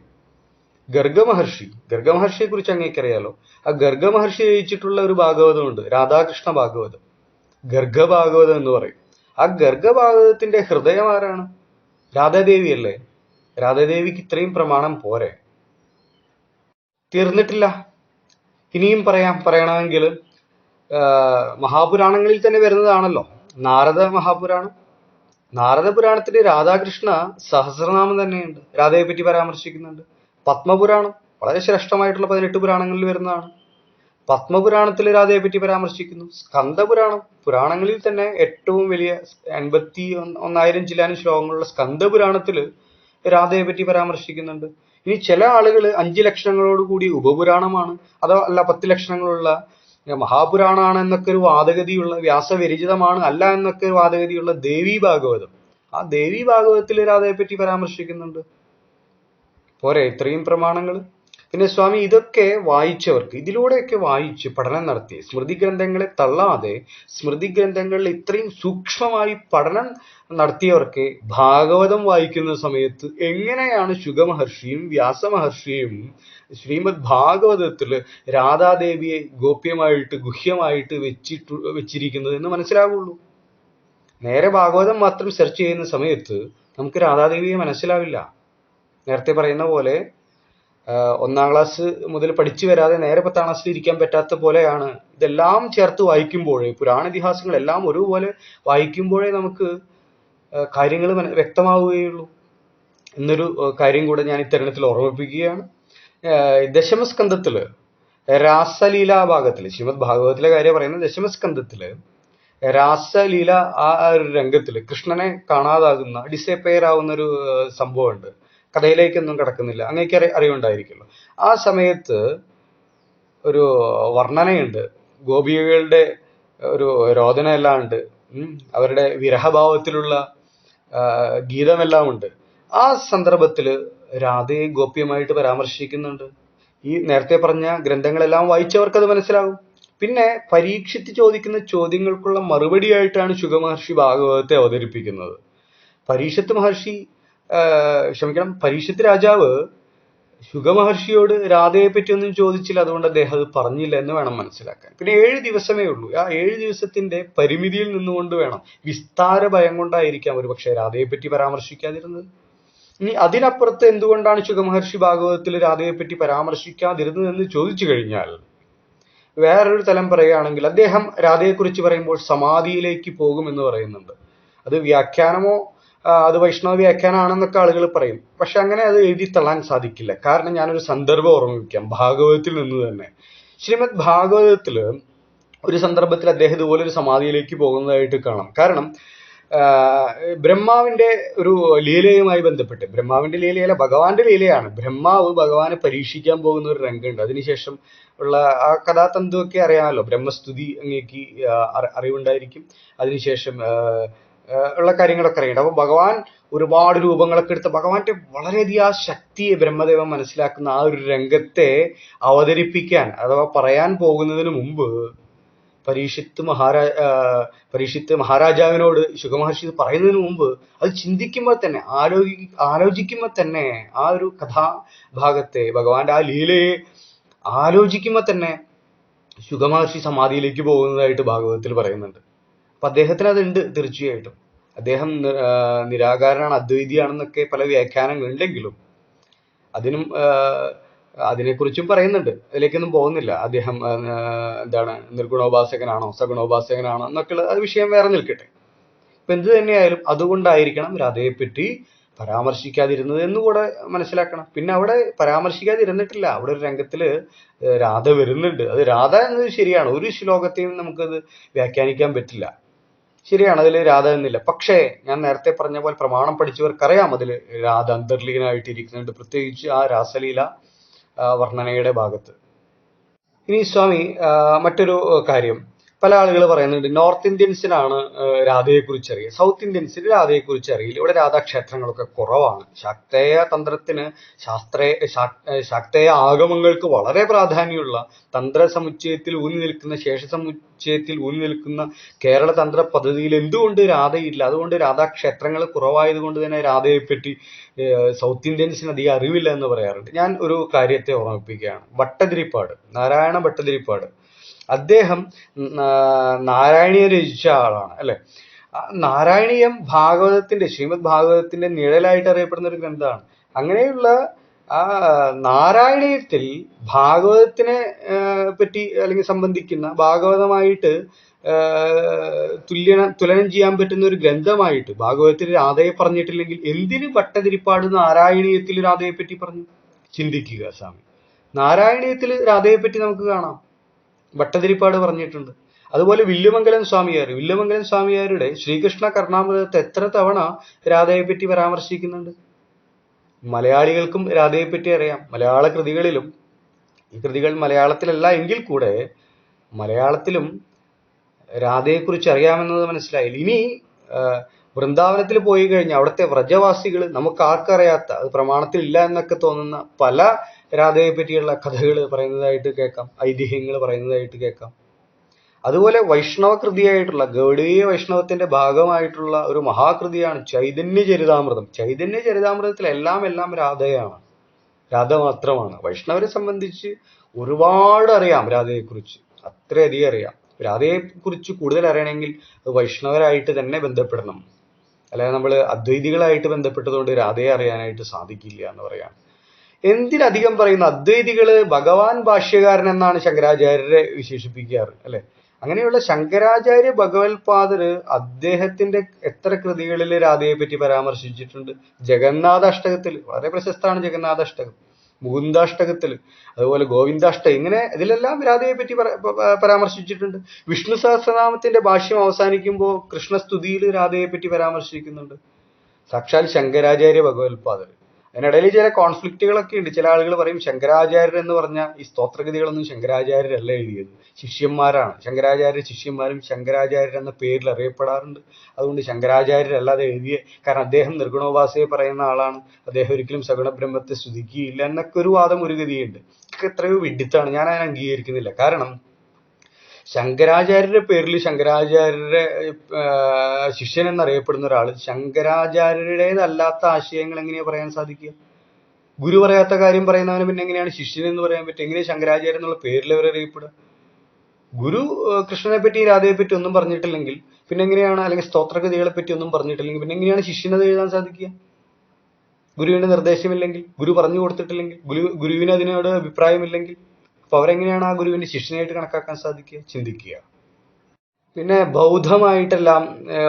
ഗർഗമഹർഷി. ഗർഗമഹർഷിയെ കുറിച്ച് അങ്ങേക്കറിയാലോ. ആ ഗർഗമഹർഷി രചിച്ചിട്ടുള്ള ഒരു ഭാഗവതമുണ്ട്. രാധാകൃഷ്ണ ഭാഗവതം. ഗർഗഭാഗവതം എന്ന് പറയും. ആ ഗർഗഭാഗവതത്തിന്റെ ഹൃദയം ആരാണ്? രാധാദേവി അല്ലേ രാധാദേവിക്ക് ഇത്രയും പ്രമാണം പോരെ. തീർന്നിട്ടില്ല. ഇനിയും പറയാം. പറയണമെങ്കിൽ മഹാപുരാണങ്ങളിൽ തന്നെ വരുന്നതാണല്ലോ. നാരദ മഹാപുരാണം. നാരദ പുരാണത്തിൽ രാധാകൃഷ്ണ സഹസ്രനാമം തന്നെയുണ്ട്. രാധയെ പറ്റി പരാമർശിക്കുന്നുണ്ട്. പത്മപുരാണം വളരെ ശ്രേഷ്ഠമായിട്ടുള്ള പതിനെട്ട് പുരാണങ്ങളിൽ വരുന്നതാണ്. പത്മപുരാണത്തിൽ രാധയെ പറ്റി പരാമർശിക്കുന്നു. സ്കന്ദപുരാണം പുരാണങ്ങളിൽ തന്നെ ഏറ്റവും വലിയ എൺപത്തി ഒന്ന് ഒന്നായിരം ചില്ലാനും ശ്ലോകങ്ങളുള്ള സ്കന്ദപുരാണത്തിൽ രാധയെ പറ്റി പരാമർശിക്കുന്നുണ്ട്. ഇനി ചില ആളുകൾ അഞ്ച് ലക്ഷണങ്ങളോട് കൂടി ഉപപുരാണമാണ്. അതോ അല്ല പത്ത് ലക്ഷണങ്ങളുള്ള മഹാപുരാണമാണ് എന്നൊക്കെ ഒരു വാദഗതിയുള്ള വ്യാസവിരചിതമാണ് അല്ല എന്നൊക്കെ ഒരു വാദഗതിയുള്ള ദേവി ഭാഗവതം. ആ ദേവി ഭാഗവതത്തിൽ രാധയെ പറ്റി പരാമർശിക്കുന്നുണ്ട്. പോരെ ഇത്രയും പ്രമാണങ്ങൾ പിന്നെ സ്വാമി ഇതൊക്കെ വായിച്ചവർക്ക് ഇതിലൂടെയൊക്കെ വായിച്ച് പഠനം നടത്തി സ്മൃതി ഗ്രന്ഥങ്ങളെ തള്ളാതെ സ്മൃതി ഗ്രന്ഥങ്ങളിൽ ഇത്രയും സൂക്ഷ്മമായി പഠനം നടത്തിയവർക്ക് ഭാഗവതം വായിക്കുന്ന സമയത്ത് എങ്ങനെയാണ് ശുഗമഹർഷിയും വ്യാസമഹർഷിയും ശ്രീമദ് ഭാഗവതത്തിൽ രാധാദേവിയെ ഗോപ്യമായിട്ട് ഗുഹ്യമായിട്ട് വെച്ചിട്ടു വെച്ചിരിക്കുന്നത് എന്ന് മനസ്സിലാവുള്ളൂ. നേരെ ഭാഗവതം മാത്രം സെർച്ച് ചെയ്യുന്ന സമയത്ത് നമുക്ക് രാധാദേവിയെ മനസ്സിലാവില്ല. നേരത്തെ പറയുന്ന പോലെ ഒന്നാം ക്ലാസ് മുതൽ പഠിച്ചു വരാതെ നേരെ പത്താം ക്ലാസ്സിൽ ഇരിക്കാൻ പറ്റാത്ത പോലെയാണ്. ഇതെല്ലാം ചേർത്ത് വായിക്കുമ്പോഴേ പുരാണ ഇതിഹാസങ്ങളെല്ലാം ഒരുപോലെ വായിക്കുമ്പോഴേ നമുക്ക് കാര്യങ്ങൾ വ്യക്തമാവുകയുള്ളൂ. എന്നൊരു കാര്യം കൂടെ ഞാൻ ഇത്തരണത്തിൽ ഓർമ്മിപ്പിക്കുകയാണ്. ദശമസ്കന്ധത്തിൽ രാസലീല ഭാഗത്തിൽ ശ്രീമദ് ഭാഗവതത്തിലെ കാര്യം പറയുന്നത് ദശമസ്കന്ധത്തിൽ രാസലീല ആ ഒരു രംഗത്തിൽ കൃഷ്ണനെ കാണാതാകുന്ന ഡിസപ്പയർ ആവുന്ന ഒരു സംഭവമുണ്ട്. കഥയിലേക്കൊന്നും കിടക്കുന്നില്ല. അങ്ങേക്ക് അറി അറിവുണ്ടായിരിക്കുമല്ലോ. ആ സമയത്ത് ഒരു വർണനയുണ്ട്. ഗോപികകളുടെ ഒരു രോദന എല്ലാം ഉണ്ട് അവരുടെ വിരഹഭാവത്തിലുള്ള ഗീതമെല്ലാം ഉണ്ട്. ആ സന്ദർഭത്തിൽ രാധയെ ഗോപ്യമായിട്ട് പരാമർശിക്കുന്നുണ്ട്. ഈ നേരത്തെ പറഞ്ഞ ഗ്രന്ഥങ്ങളെല്ലാം വായിച്ചവർക്ക് അത് മനസ്സിലാവും പിന്നെ പരീക്ഷിച്ച് ചോദിക്കുന്ന ചോദ്യങ്ങൾക്കുള്ള മറുപടിയായിട്ടാണ് ശുഗമഹർഷി ഭാഗവതത്തെ അവതരിപ്പിക്കുന്നത്. പരീക്ഷത്ത് മഹർഷി ക്ഷമിക്കണം പരീക്ഷത്ത് രാജാവ് ശുഗമഹർഷിയോട് രാധയെ പറ്റി ഒന്നും ചോദിച്ചില്ല അതുകൊണ്ട് അദ്ദേഹം അത് പറഞ്ഞില്ല എന്ന് വേണം മനസ്സിലാക്കാൻ. പിന്നെ ഏഴ് ദിവസമേ ഉള്ളൂ. ആ ഏഴ് ദിവസത്തിന്റെ പരിമിതിയിൽ നിന്നുകൊണ്ട് വേണം. വിസ്താര ഭയം കൊണ്ടായിരിക്കാം ഒരു പക്ഷേ രാധയെ പറ്റി പരാമർശിക്കാതിരുന്നത്. ഇനി അതിനപ്പുറത്ത് എന്തുകൊണ്ടാണ് ശുഗമഹർഷി ഭാഗവതത്തിൽ രാധയെ പറ്റി പരാമർശിക്കാതിരുന്നത് എന്ന് ചോദിച്ചു കഴിഞ്ഞാൽ വേറൊരു തലം പറയുകയാണെങ്കിൽ അദ്ദേഹം രാധയെക്കുറിച്ച് പറയുമ്പോൾ സമാധിയിലേക്ക് പോകുമെന്ന് പറയുന്നുണ്ട്. അത് വ്യാഖ്യാനമോ അത് വൈഷ്ണവ വ്യാഖ്യാനാണെന്നൊക്കെ ആളുകൾ പറയും. പക്ഷെ അങ്ങനെ അത് എഴുതി തള്ളാൻ സാധിക്കില്ല. കാരണം ഞാനൊരു സന്ദർഭം ഓർമ്മിപ്പിക്കാം ഭാഗവതത്തിൽ നിന്ന് തന്നെ. ശ്രീമദ് ഭാഗവതത്തിൽ ഒരു സന്ദർഭത്തിൽ അദ്ദേഹം ഇതുപോലെ ഒരു സമാധിയിലേക്ക് പോകുന്നതായിട്ട് കാണാം. കാരണം ബ്രഹ്മാവിന്റെ ഒരു ലീലയുമായി ബന്ധപ്പെട്ട് ബ്രഹ്മാവിന്റെ ലീലയല്ല ഭഗവാന്റെ ലീലയാണ്. ബ്രഹ്മാവ് ഭഗവാനെ പരീക്ഷിക്കാൻ പോകുന്ന ഒരു രംഗമുണ്ട്. അതിനുശേഷം ഉള്ള ആ കഥാതന്തുവൊക്കെ അറിയാമല്ലോ. ബ്രഹ്മസ്തുതി അങ്ങേക്ക് അറിവുണ്ടായിരിക്കും. അതിനുശേഷം ഉള്ള കാര്യങ്ങളൊക്കെ അറിയണ്ട അപ്പൊ ഭഗവാൻ ഒരുപാട് രൂപങ്ങളൊക്കെ എടുത്ത് ഭഗവാന്റെ വളരെയധികം ആ ശക്തിയെ ബ്രഹ്മദേവൻ മനസ്സിലാക്കുന്ന ആ ഒരു രംഗത്തെ അവതരിപ്പിക്കാൻ അഥവാ പറയാൻ പോകുന്നതിന് മുമ്പ് പരീക്ഷിത്ത് മഹാരാ പരീക്ഷിത്ത് മഹാരാജാവിനോട് ശുഖമഹർഷി പറയുന്നതിന് മുമ്പ് അത് ചിന്തിക്കുമ്പോൾ തന്നെ ആലോചി ആലോചിക്കുമ്പോൾ തന്നെ ആ ഒരു കഥാഭാഗത്തെ ഭഗവാന്റെ ആ ലീലയെ ആലോചിക്കുമ്പോൾ തന്നെ ശുഖമഹർഷി സമാധിയിലേക്ക് പോകുന്നതായിട്ട് ഭാഗവതത്തിൽ പറയുന്നുണ്ട്. അപ്പൊ അദ്ദേഹത്തിന് അതുണ്ട് തീർച്ചയായിട്ടും. അദ്ദേഹം നിരാകാരനാണ് അദ്വൈതിയാണെന്നൊക്കെ പല വ്യാഖ്യാനങ്ങളുണ്ടെങ്കിലും അതിനും അതിനെക്കുറിച്ചും പറയുന്നുണ്ട്. അതിലേക്കൊന്നും പോകുന്നില്ല. അദ്ദേഹം എന്താണ് നിർഗുണോപാസകനാണോ സഗുണോപാസകനാണോ എന്നൊക്കെയുള്ള ആ വിഷയം വേറെ നിൽക്കട്ടെ. ഇപ്പൊ എന്ത് തന്നെയായാലും അതുകൊണ്ടായിരിക്കണം രാധയെപ്പറ്റി പരാമർശിക്കാതിരുന്നത് എന്ന് കൂടെ മനസ്സിലാക്കണം. പിന്നെ അവിടെ പരാമർശിക്കാതിരുന്നിട്ടില്ല. അവിടെ ഒരു രംഗത്തിൽ രാധ വരുന്നുണ്ട്. അത് രാധ എന്നത് ശരിയാണ്. ഒരു ശ്ലോകത്തെയും നമുക്കത് വ്യാഖ്യാനിക്കാൻ പറ്റില്ല. ശരിയാണ് അതിൽ രാധ എന്നില്ല. പക്ഷേ ഞാൻ നേരത്തെ പറഞ്ഞ പോലെ പ്രമാണം പഠിച്ചവർക്കറിയാം അതിൽ രാധ അന്തർലീനായിട്ടിരിക്കുന്നുണ്ട് പ്രത്യേകിച്ച് ആ രാസലീല വർണനയുടെ ഭാഗത്ത്. ഇനി സ്വാമി മറ്റൊരു കാര്യം. പല ആളുകൾ പറയുന്നുണ്ട് നോർത്ത് ഇന്ത്യൻസിനാണ് രാധയെക്കുറിച്ച് അറിയുക സൗത്ത് ഇന്ത്യൻസിന് രാധയെക്കുറിച്ച് അറിയില്ല ഇവിടെ രാധാക്ഷേത്രങ്ങളൊക്കെ കുറവാണ്. ശാക്തേയ തന്ത്രത്തിന് ശാസ്ത്രേ ശാക്- ശാക്തേയ ആഗമങ്ങൾക്ക് വളരെ പ്രാധാന്യമുള്ള തന്ത്ര സമുച്ചയത്തിൽ ഊന്നി നിൽക്കുന്ന ശേഷ സമുച്ചയത്തിൽ ഊന്നി നിൽക്കുന്ന കേരള തന്ത്ര പദ്ധതിയിൽ എന്തുകൊണ്ട് രാധയില്ല? അതുകൊണ്ട് രാധാക്ഷേത്രങ്ങൾ കുറവായതുകൊണ്ട് തന്നെ രാധയെപ്പറ്റി സൗത്ത് ഇന്ത്യൻസിന് അധികം അറിവില്ല എന്ന് പറയാറുണ്ട്. ഞാൻ ഒരു കാര്യത്തെ ഓർമ്മിപ്പിക്കുകയാണ്. ഭട്ടതിരിപ്പാട് നാരായണ ഭട്ടതിരിപ്പാട് അദ്ദേഹം നാരായണീയ രചിച്ച ആളാണ് അല്ലെ? നാരായണീയം ഭാഗവതത്തിന്റെ ശ്രീമദ് ഭാഗവതത്തിന്റെ നിഴലായിട്ട് അറിയപ്പെടുന്ന ഒരു ഗ്രന്ഥമാണ്. അങ്ങനെയുള്ള ആ നാരായണീയത്തിൽ ഭാഗവതത്തിനെ പറ്റി അല്ലെങ്കിൽ സംബന്ധിക്കുന്ന ഭാഗവതമായിട്ട് തുല്യന തുലനം ചെയ്യാൻ പറ്റുന്ന ഒരു ഗ്രന്ഥമായിട്ട് ഭാഗവതത്തിൽ രാധയെ പറഞ്ഞിട്ടില്ലെങ്കിൽ എന്തിന് ഭട്ടതിരിപ്പാട് നാരായണീയത്തിൽ രാധയെ പറ്റി പറഞ്ഞു? ചിന്തിക്കുക സ്വാമി. നാരായണീയത്തിൽ രാധയെ പറ്റി നമുക്ക് കാണാം. ഭട്ടതിരിപ്പാട് പറഞ്ഞിട്ടുണ്ട്. അതുപോലെ വില്ലുമംഗലം സ്വാമിയാർ വില്ലുമംഗലം സ്വാമിയാരുടെ ശ്രീകൃഷ്ണ കർണാമൃതത്തെ എത്ര തവണ രാധയെ പറ്റി പരാമർശിക്കുന്നുണ്ട്? മലയാളികൾക്കും രാധയെ പറ്റി അറിയാം. മലയാള കൃതികളിലും ഈ കൃതികൾ മലയാളത്തിലല്ല എങ്കിൽ കൂടെ മലയാളത്തിലും രാധയെക്കുറിച്ച് അറിയാമെന്നത് മനസ്സിലായില്ല. ഇനി വൃന്ദാവനത്തിൽ പോയി കഴിഞ്ഞാൽ അവിടുത്തെ വ്രജവാസികൾ നമുക്ക് ആർക്കറിയാത്ത അത് പ്രമാണത്തിൽ ഇല്ല എന്നൊക്കെ തോന്നുന്ന പല രാധയെ പറ്റിയുള്ള കഥകൾ പറയുന്നതായിട്ട് കേൾക്കാം ഐതിഹ്യങ്ങൾ പറയുന്നതായിട്ട് കേൾക്കാം. അതുപോലെ വൈഷ്ണവ കൃതിയായിട്ടുള്ള ഗൗഡീയ വൈഷ്ണവത്തിന്റെ ഭാഗമായിട്ടുള്ള ഒരു മഹാകൃതിയാണ് ചൈതന്യ ചരിതാമൃതം. ചൈതന്യ ചരിതാമൃതത്തിൽ എല്ലാം എല്ലാം രാധയാണ്. രാധ മാത്രമാണ്. വൈഷ്ണവരെ സംബന്ധിച്ച് ഒരുപാട് അറിയാം രാധയെക്കുറിച്ച്. അത്രയധികം അറിയാം. രാധയെക്കുറിച്ച് കൂടുതൽ അറിയണമെങ്കിൽ വൈഷ്ണവരായിട്ട് തന്നെ ബന്ധപ്പെടണം. അല്ലാതെ നമ്മൾ അദ്വൈതികളായിട്ട് ബന്ധപ്പെട്ടതുകൊണ്ട് രാധയെ അറിയാനായിട്ട് സാധിക്കില്ല എന്ന് പറയാം. എന്തിനധികം പറയുന്ന അദ്വൈതികൾ ഭഗവാൻ ഭാഷ്യകാരൻ എന്നാണ് ശങ്കരാചാര്യരെ വിശേഷിപ്പിക്കാറ് അല്ലെ? അങ്ങനെയുള്ള ശങ്കരാചാര്യ ഭഗവത്പാദര് അദ്ദേഹത്തിന്റെ എത്ര കൃതികളിൽ രാധയെ പറ്റി പരാമർശിച്ചിട്ടുണ്ട്? ജഗന്നാഥ അഷ്ടകത്തിൽ വളരെ പ്രശസ്തമാണ് ജഗന്നാഥ അഷ്ടകം മുകുന്ദാഷ്ടകത്തിൽ അതുപോലെ ഗോവിന്ദാഷ്ട ഇങ്ങനെ ഇതിലെല്ലാം രാധയെ പറ്റി പരാമർശിച്ചിട്ടുണ്ട്. വിഷ്ണു സഹസ്രനാമത്തിന്റെ ഭാഷ്യം അവസാനിക്കുമ്പോൾ കൃഷ്ണസ്തുതിയിൽ രാധയെ പറ്റി പരാമർശിക്കുന്നുണ്ട്. സാക്ഷാൽ ശങ്കരാചാര്യ ഭഗവത്പാദർ അതിനിടയിൽ ചില കോൺഫ്ലിക്റ്റുകളൊക്കെ ഉണ്ട്. ചില ആളുകൾ പറയും ശങ്കരാചാര്യർ എന്ന് പറഞ്ഞ ഈ സ്തോത്രഗതികളൊന്നും ശങ്കരാചാര്യരല്ല എഴുതിയത്. ശിഷ്യന്മാരാണ്. ശങ്കരാചാര്യ ശിഷ്യന്മാരും ശങ്കരാചാര്യർ എന്ന പേരിൽ അറിയപ്പെടാറുണ്ട്. അതുകൊണ്ട് ശങ്കരാചാര്യരല്ലാതെ എഴുതിയ കാരണം അദ്ദേഹം നിർഗുണോപാസയെ പറയുന്ന ആളാണ്. അദ്ദേഹം ഒരിക്കലും സഗുണ ബ്രഹ്മത്തെ സ്തുതിക്കുകയില്ല എന്നൊക്കെ ഒരു വാദം ഒരു ഗതിയുണ്ട്. എത്രയോ വിഡിത്താണ്. ഞാൻ അതിനെ അംഗീകരിക്കുന്നില്ല. കാരണം ശങ്കരാചാര്യരുടെ പേരിൽ ശങ്കരാചാര്യരുടെ ശിഷ്യൻ എന്നറിയപ്പെടുന്ന ഒരാൾ ശങ്കരാചാര്യരുടേതല്ലാത്ത ആശയങ്ങൾ എങ്ങനെയാ പറയാൻ സാധിക്കുക? ഗുരു പറയാത്ത കാര്യം പറയുന്നവന് പിന്നെ എങ്ങനെയാണ് ശിഷ്യൻ എന്ന് പറയാൻ പറ്റുക? എങ്ങനെ ശങ്കരാചാര്യ എന്നുള്ള പേരിൽ അവർ അറിയപ്പെടുക? ഗുരു കൃഷ്ണനെ പറ്റി രാധയെ പറ്റി ഒന്നും പറഞ്ഞിട്ടില്ലെങ്കിൽ പിന്നെ എങ്ങനെയാണ് അല്ലെങ്കിൽ സ്തോത്രഗതികളെ പറ്റി ഒന്നും പറഞ്ഞിട്ടില്ലെങ്കിൽ പിന്നെ എങ്ങനെയാണ് ശിഷ്യനത് എഴുതാൻ സാധിക്കുക? ഗുരുവിന്റെ നിർദ്ദേശമില്ലെങ്കിൽ ഗുരു പറഞ്ഞു കൊടുത്തിട്ടില്ലെങ്കിൽ ഗുരു ഗുരുവിന് അതിനോട് അഭിപ്രായമില്ലെങ്കിൽ അപ്പൊ അവരെങ്ങനെയാണ് ആ ഗുരുവിന്റെ ശിഷ്യനായിട്ട് കണക്കാക്കാൻ സാധിക്കുക? ചിന്തിക്കുക. പിന്നെ ബൗദ്ധമായിട്ടെല്ലാം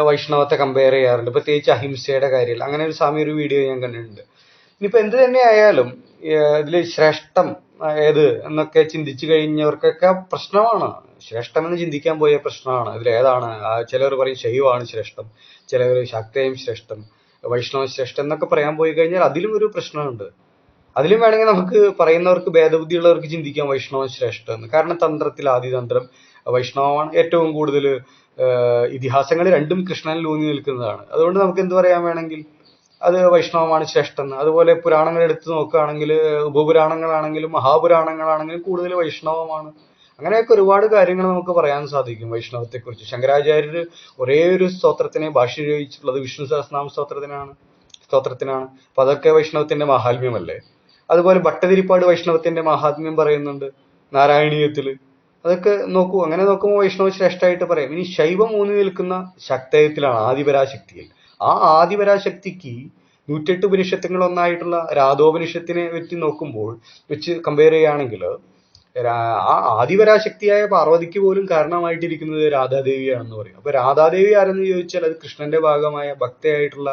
വൈഷ്ണവത്തെ കമ്പയർ ചെയ്യാറുണ്ട്. പ്രത്യേകിച്ച് അഹിംസയുടെ കാര്യത്തിൽ. അങ്ങനെ ഒരു സ്വാമി ഒരു വീഡിയോ ഞാൻ കണ്ടിട്ടുണ്ട്. ഇനിയിപ്പോ എന്ത് തന്നെ ആയാലും ഇതിൽ ശ്രേഷ്ഠം ഏത് എന്നൊക്കെ ചിന്തിച്ചു കഴിഞ്ഞവർക്കൊക്കെ പ്രശ്നമാണ്. ശ്രേഷ്ഠമെന്ന് ചിന്തിക്കാൻ പോയ പ്രശ്നമാണ്. ഇതിൽ ഏതാണ്? ചിലർ പറയും ശൈവമാണ് ശ്രേഷ്ഠം. ചിലർ ശക്തയും ശ്രേഷ്ഠം. വൈഷ്ണവ ശ്രേഷ്ഠം എന്നൊക്കെ പറയാൻ പോയി കഴിഞ്ഞാൽ അതിലും ഒരു പ്രശ്നമുണ്ട്. അതിലും വേണമെങ്കിൽ നമുക്ക് പറയുന്നവർക്ക് ഭേദബുദ്ധിയുള്ളവർക്ക് ചിന്തിക്കാം വൈഷ്ണവം ശ്രേഷ്ഠം എന്ന്. കാരണം തന്ത്രത്തിൽ ആദിതന്ത്രം വൈഷ്ണവമാണ് ഏറ്റവും കൂടുതൽ ഇതിഹാസങ്ങൾ രണ്ടും കൃഷ്ണനിൽ ഊന്നി നിൽക്കുന്നതാണ്. അതുകൊണ്ട് നമുക്ക് എന്ത് പറയാൻ വേണമെങ്കിൽ അത് വൈഷ്ണവമാണ് ശ്രേഷ്ഠം അതുപോലെ പുരാണങ്ങൾ എടുത്ത് നോക്കുകയാണെങ്കിൽ ഉപപുരാണങ്ങളാണെങ്കിലും മഹാപുരാണങ്ങളാണെങ്കിലും കൂടുതൽ വൈഷ്ണവമാണ്. അങ്ങനെയൊക്കെ ഒരുപാട് കാര്യങ്ങൾ നമുക്ക് പറയാൻ സാധിക്കും വൈഷ്ണവത്തെക്കുറിച്ച്. ശങ്കരാചാര്യർ ഒരേ ഒരു സ്തോത്രത്തിനെ ഭാഷ വിഷ്ണു സഹസ്രനാമ സ്തോത്രത്തിനാണ്. സ്തോത്രത്തിനാണ്. അപ്പൊ അതൊക്കെ വൈഷ്ണവത്തിന്റെ മാഹാത്മ്യമല്ലേ? അതുപോലെ ഭട്ടതിരിപ്പാട് വൈഷ്ണവത്തിന്റെ മഹാത്മ്യം പറയുന്നുണ്ട് നാരായണീയത്തിൽ അതൊക്കെ നോക്കൂ അങ്ങനെ നോക്കുമ്പോൾ വൈഷ്ണവ ശ്രേഷ്ഠമായിട്ട് പറയാം. ഇനി ശൈവം ഊന്നി നിൽക്കുന്ന ശക്തയത്തിലാണ് ആദിപരാശക്തിയിൽ. ആ ആദിപരാശക്തിക്ക് നൂറ്റെട്ട് ഉപനിഷത്തുകൾ ഒന്നായിട്ടുള്ള രാധോപനിഷത്തിനെ വെച്ച് നോക്കുമ്പോൾ വെച്ച് കമ്പയർ ചെയ്യുകയാണെങ്കിൽ ആ ആദിപരാശക്തിയായ പാർവതിക്ക് പോലും കാരണമായിട്ടിരിക്കുന്നത് രാധാദേവിയാണെന്ന് പറയും. അപ്പൊ രാധാദേവി ആരെന്ന് ചോദിച്ചാൽ അത് കൃഷ്ണന്റെ ഭാഗമായ ഭക്തയായിട്ടുള്ള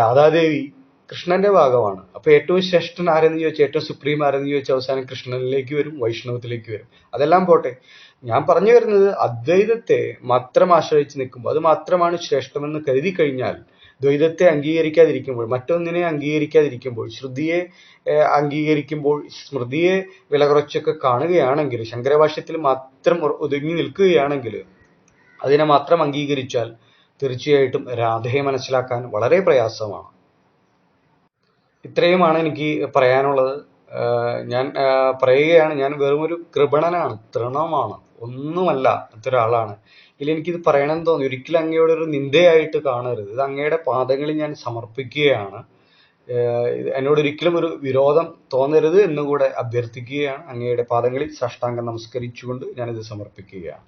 രാധാദേവി കൃഷ്ണന്റെ ഭാഗമാണ്. അപ്പൊ ഏറ്റവും ശ്രേഷ്ഠൻ ആരെന്ന് ചോദിച്ചാൽ ഏറ്റവും സുപ്രീം ആരെന്ന് ചോദിച്ചാൽ അവസാനം കൃഷ്ണനിലേക്ക് വരും വൈഷ്ണവത്തിലേക്ക് വരും. അതെല്ലാം പോട്ടെ. ഞാൻ പറഞ്ഞു വരുന്നത് അദ്വൈതത്തെ മാത്രം ആശ്രയിച്ച് നിൽക്കുമ്പോൾ അത് മാത്രമാണ് ശ്രേഷ്ഠമെന്ന് കരുതി കഴിഞ്ഞാൽ ദ്വൈതത്തെ അംഗീകരിക്കാതിരിക്കുമ്പോൾ മറ്റൊന്നിനെ അംഗീകരിക്കാതിരിക്കുമ്പോൾ ശ്രുതിയെ അംഗീകരിക്കുമ്പോൾ സ്മൃതിയെ വില കുറച്ചൊക്കെ കാണുകയാണെങ്കിൽ ശങ്കരഭാഷ്യത്തിൽ മാത്രം ഒതുങ്ങി നിൽക്കുകയാണെങ്കിൽ അതിനെ മാത്രം അംഗീകരിച്ചാൽ തീർച്ചയായിട്ടും രാധയെ മനസ്സിലാക്കാൻ വളരെ പ്രയാസമാണ്. ഇത്രയുമാണ് എനിക്ക് പറയാനുള്ളത്. ഞാൻ പറയുകയാണ് ഞാൻ വെറുമൊരു കൃപണനാണ് തൃണമാണ് ഒന്നുമല്ല ഒരാളാണ് ഇതിൽ എനിക്കിത് പറയണമെന്ന് തോന്നി. ഒരിക്കലും അങ്ങയോട് ഒരു നിന്ദയായിട്ട് കാണരുത്. ഇത് അങ്ങയുടെ പാദങ്ങളിൽ ഞാൻ സമർപ്പിക്കുകയാണ്. എന്നോട് ഒരിക്കലും ഒരു വിരോധം തോന്നരുത് എന്നുകൂടെ അഭ്യർത്ഥിക്കുകയാണ്. അങ്ങയുടെ പാദങ്ങളിൽ സാഷ്ടാംഗം നമസ്കരിച്ചുകൊണ്ട് ഞാനിത് സമർപ്പിക്കുകയാണ്.